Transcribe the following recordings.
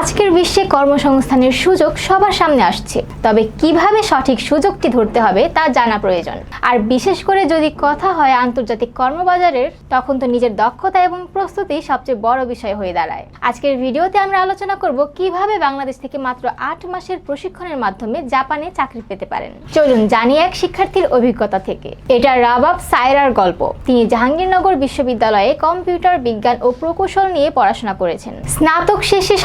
আজকের বিশ্বে কর্মসংস্থানের সুযোগ সবার সামনে আসছে। তবে কীভাবে সঠিক সুযোগটি ধরতে হবে তা জানা প্রয়োজন। আর বিশেষ করে যদি কথা হয় আন্তর্জাতিক কর্মবাজারের, তখন তো নিজের দক্ষতা এবং প্রস্তুতি সবচেয়ে বড় বিষয় হয়ে দাঁড়ায়। আজকের ভিডিওতে আমরা আলোচনা করব কীভাবে বাংলাদেশ থেকে মাত্র আট মাসের প্রশিক্ষণের মাধ্যমে জাপানে চাকরি পেতে পারেন। চলুন জানি এক শিক্ষার্থীর অভিজ্ঞতা থেকে। এটা রাবাব সায়রার গল্প। তিনি জাহাঙ্গীরনগর বিশ্ববিদ্যালয়ে কম্পিউটার বিজ্ঞান ও প্রকৌশল নিয়ে পড়াশোনা করেছেন। স্নাতক শেষে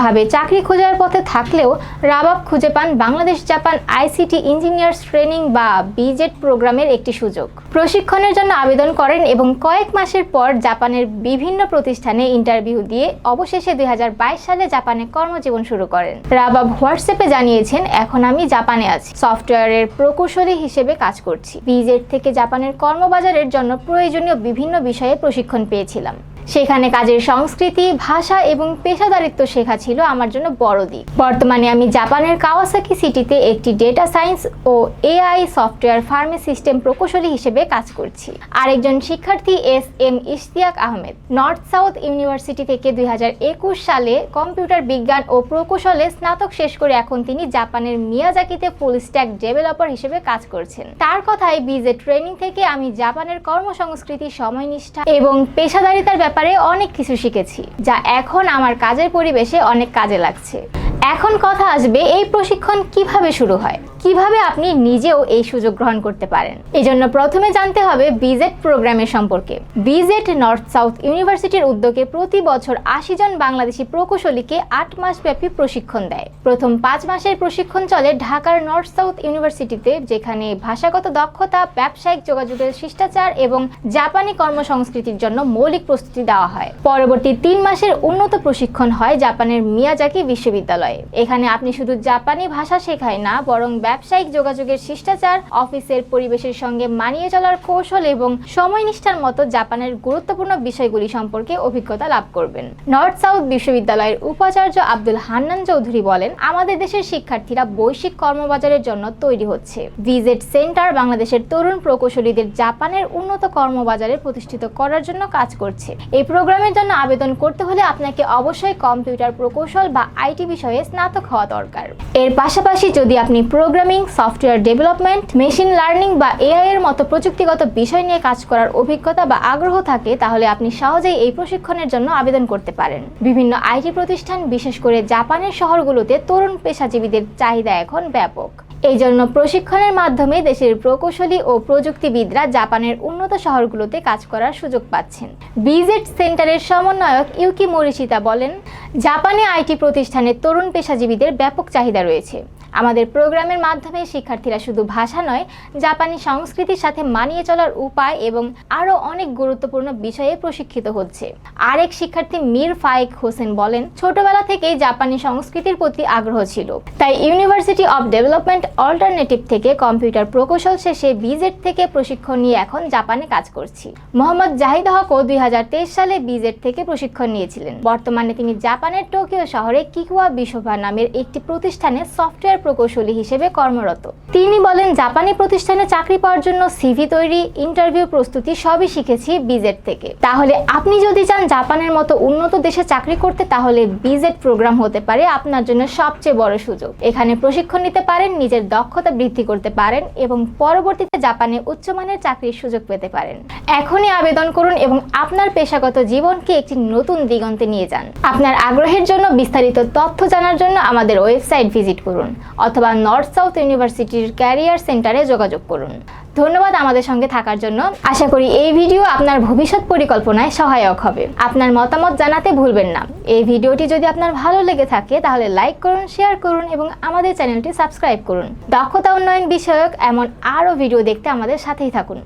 সাধারণভাবে চাকরি খোঁজার পথে থাকলেও রাবাব খুঁজে পান Bangladesh Japan ICT engineers training বা বিজেট প্রোগ্রামের একটি সুযোগ। প্রশিক্ষণের জন্য আবেদন করেন এবং কয়েক মাসের পর জাপানের বিভিন্ন প্রতিষ্ঠানে ইন্টারভিউ দিয়ে অবশেষে দুই হাজার বাইশ সালে জাপানে কর্মজীবন শুরু করেন। রাবাব হোয়াটসঅ্যাপে জানিয়েছেন, এখন আমি জাপানে আছি। সফটওয়্যারের প্রকৌশলী হিসেবে কাজ করছি। বিজেট থেকে জাপানের কর্মবাজারের জন্য প্রয়োজনীয় বিভিন্ন বিষয়ে প্রশিক্ষণ পেয়েছিলাম। সেখানে কাজের সংস্কৃতি, ভাষা এবং পেশাদারিত্ব শেখা ছিল আমার জন্য বড় দিক। বর্তমানে আমি জাপানের কাওয়াসাকি সিটিতে একটি ডেটা সায়েন্স ও এআই সফটওয়্যার ফার্মে সিস্টেম প্রকৌশলী হিসেবে কাজ করছি। আরেকজন শিক্ষার্থী S M Ishtiaq Ahmed, North South University থেকে দুই হাজার একুশ সালে কম্পিউটার বিজ্ঞান ও প্রকৌশলে স্নাতক শেষ করে এখন তিনি জাপানের মিয়াজাকিতে ফুল স্ট্যাক ডেভেলপার হিসেবে কাজ করছেন। তার কথায় বিজে ট্রেনিং থেকে আমি জাপানের কর্মসংস্কৃতি, সময়নিষ্ঠা এবং পেশাদারিতার ব্যাপারে অনেক কিছু শিখেছি যা এখন আমার কাজের পরিবেশে অনেক কাজে লাগছে। এখন কথা আসবে এই প্রশিক্ষণ কীভাবে শুরু হয়? কীভাবে আপনি নিজেও এই সুযোগ গ্রহণ করতে পারেন? এজন্য প্রথমে জানতে হবে বিজেট প্রোগ্রামের সম্পর্কে। বিজেট নর্থ সাউথ ইউনিভার্সিটির উদ্যোগে প্রতি বছর আশি জন বাংলাদেশি প্রকৌশলীকে আট মাস ব্যাপী প্রশিক্ষণ দেয়। প্রথম পাঁচ মাসের প্রশিক্ষণ চলে ঢাকার নর্থ সাউথ ইউনিভার্সিটিতে যেখানে ভাষাগত দক্ষতা, ব্যবসায়িক যোগাযোগের শিষ্টাচার এবং জাপানি কর্মসংস্কৃতির জন্য মৌলিক প্রস্তুতি দেওয়া হয়। পরবর্তী তিন মাসের উন্নত প্রশিক্ষণ হয় জাপানের মিয়াজাকি বিশ্ববিদ্যালয়ে। এখানে আপনি শুধু জাপানি ভাষা শেখায় না, বরং ব্যবসায়িক যোগাযোগের শিষ্টাচার, অফিসের পরিবেশের সঙ্গে মানিয়ে চলার কৌশল এবং সময়নিষ্ঠার মতো জাপানের গুরুত্বপূর্ণ বিষয়গুলি সম্পর্কে অভিজ্ঞতা লাভ করবেন। নর্থ সাউথ বিশ্ববিদ্যালয়ের উপাচার্য আব্দুল হান্নান চৌধুরী বলেন, আমাদের দেশের শিক্ষার্থীরা বৈশ্বিক কর্মবাজারের জন্য তৈরি হচ্ছে। ভিজেট সেন্টার বাংলাদেশের তরুণ প্রকৌশলীদের জাপানের উন্নত কর্মবাজারে প্রতিষ্ঠিত করার জন্য কাজ করছে। এই প্রোগ্রামের জন্য আবেদন করতে হলে আপনাকে অবশ্যই কম্পিউটার প্রকৌশল বা আইটি বিষয়ে স্নাতক হওয়া দরকার। এর পাশাপাশি যদি আপনি programming software development machine learning বা এআই এর মতো প্রযুক্তিগত বিষয় নিয়ে কাজ করার অভিজ্ঞতা বা আগ্রহ থাকে, তাহলে আপনি সহজেই এই প্রশিক্ষণের জন্য আবেদন করতে পারেন। বিভিন্ন আইটি প্রতিষ্ঠান, বিশেষ করে জাপানের শহরগুলোতে তরুণ পেশাজীবীদের চাহিদা এখন ব্যাপক। এই জন্য প্রশিক্ষণের মাধ্যমে দেশের প্রকৌশলী ও প্রযুক্তিবিদরা জাপানের উন্নত শহরগুলোতে কাজ করার সুযোগ পাচ্ছেন। বিজেট সেন্টারের সমন্বয়ক ইউকি মরিশিতা বলেন, জাপানে আইটি প্রতিষ্ঠানের তরুণ পেশাজীবীদের ব্যাপক চাহিদা রয়েছে। আমাদের প্রোগ্রামের মাধ্যমে শিক্ষার্থীরা শুধু ভাষা নয়, জাপানি সংস্কৃতির সাথে মানিয়ে চলার উপায় এবং আরও অনেক গুরুত্বপূর্ণ বিষয়ে প্রশিক্ষিত হচ্ছে। আরেক শিক্ষার্থী মীর ফায়েক হোসেন বলেন, ছোটবেলা থেকেই জাপানি সংস্কৃতির প্রতি আগ্রহ ছিল। তাই ইউনিভার্সিটি অব ডেভেলপমেন্ট অল্টারনেটিভ থেকে কম্পিউটার প্রকৌশল শেষে বিজেট থেকে প্রশিক্ষণ নিয়ে এখন জাপানে কাজ করছি। মোহাম্মদ জাহিদ হকও দুই হাজার তেইশ সালে বিজেট থেকে প্রশিক্ষণ নিয়েছিলেন। বর্তমানে তিনি জাপানের টোকিও শহরে কিকুয়া বিশোভা নামের একটি প্রতিষ্ঠানে সফটওয়্যার প্রকৌশলী হিসেবে কর্মরত। তিনি বলেন, জাপানি প্রতিষ্ঠানে চাকরি পাওয়ার জন্য সিভি তৈরি ইন্টারভিউ প্রস্তুতি সবই শিখেছি বিজেট থেকে। তাহলে আপনি যদি চান জাপানের মতো উন্নত দেশে চাকরি করতে, তাহলে বিজেট প্রোগ্রাম হতে পারে আপনার জন্য সবচেয়ে বড় সুযোগ। এখানে প্রশিক্ষণ নিতে পারেন নিজের দক্ষতা বৃদ্ধি করতে পারেন এবং পরবর্তীতে জাপানে উচ্চমানের চাকরির সুযোগ পেতে পারেন। এখনই আবেদন করুন এবং আপনার পেশাগত জীবনকে একটি নতুন দিগন্তে নিয়ে যান। আপনার আগ্রহের জন্য বিস্তারিত তথ্য জানার জন্য আমাদের ওয়েবসাইট ভিজিট করুন অথবা নর্থ সাউথ ইউনিভার্সিটির ক্যারিয়ার সেন্টারে যোগাযোগ করুন। ধন্যবাদ আমাদের সঙ্গে থাকার জন্য। আশা করি এই ভিডিও আপনার ভবিষ্যৎ পরিকল্পনায় সহায়ক হবে। আপনার মতামত জানাতে ভুলবেন না। এই ভিডিওটি যদি আপনার ভালো লেগে থাকে, তাহলে লাইক করুন, শেয়ার করুন এবং আমাদের চ্যানেলটি সাবস্ক্রাইব করুন। দক্ষতা উন্নয়ন বিষয়ক এমন আরও ভিডিও দেখতে আমাদের সাথেই থাকুন।